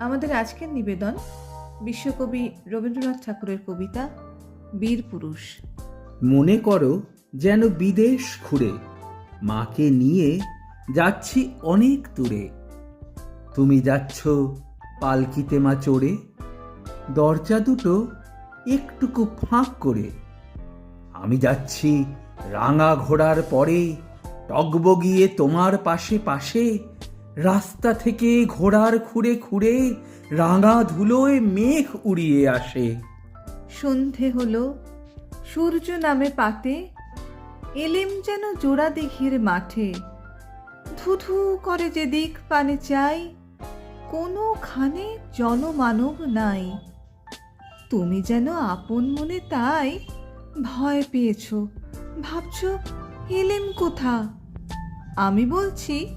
আমাদের আজকের নিবেদন বিশ্বকবি রবীন্দ্রনাথ ঠাকুরের কবিতা, বীর পুরুষ। মনে করো যেন বিদেশ ঘুরে, মাকে নিয়ে যাচ্ছি অনেক দূরে। তুমি যাচ্ছ পালকিতে মা চড়ে, দরজা দুটো একটুকু ফাঁক করে। আমি যাচ্ছি রাঙা ঘোড়ার পরে টগবগিয়ে তোমার পাশে পাশে রাস্তা থেকে ঘোড়ার খুঁড়ে খুঁড়ে রাঙা ধুলোয় মেঘ উড়িয়ে আসে। সন্ধে হলো, সূর্য নামে পাতে, এলেম যেন জোড়া দিঘির মাঠে। ধুধু করে যে দিক পানে চাই কোনোখানে জনমানব নাই। তুমি যেন আপন মনে তাই ভয় পেয়েছ, ভাবছ এলেম কোথা? আমি বলছি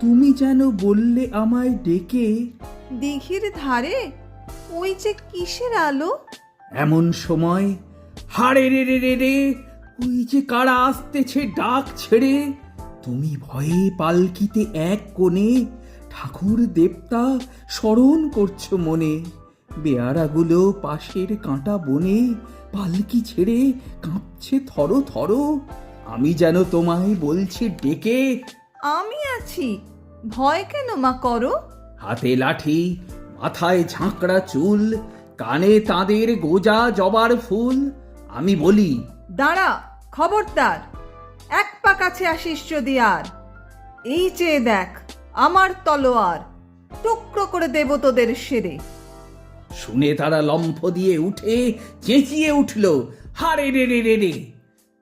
তুমি যেন বললে আমায় ডেকে। দিঘির ধারে? ওই যে কিসের আলো? এমন সময় হাড়ে রে রে রে রে ওই যে কারা আসতেছে ডাক ছেড়ে। তুমি ভয়ে পালকিতে এক কোণে ঠাকুর দেবতা স্মরণ করছ মনে। বেয়ারাগুলো পাশের কাঁটা বনে পালকি ছেড়ে কাঁপছে থরো থরো। আমি যেন তোমায় বলছি ডেকে। আমি আছি। ভয় কেন মা করো? হাতে লাঠি মাথায় ঝাঁকড়া চুল কানে তাদের গোজা জবার ফুল। আমি বলি দাঁড়া খবরদার এক পা কাছে আসিস যদি আর। এই চেয়ে দেখ আমার তলোয়ার টুকরো করে দেব তোদের সেরে শুনে তারা লম্ফ দিয়ে উঠে চেঁচিয়ে উঠল হারে রে রে রে রে।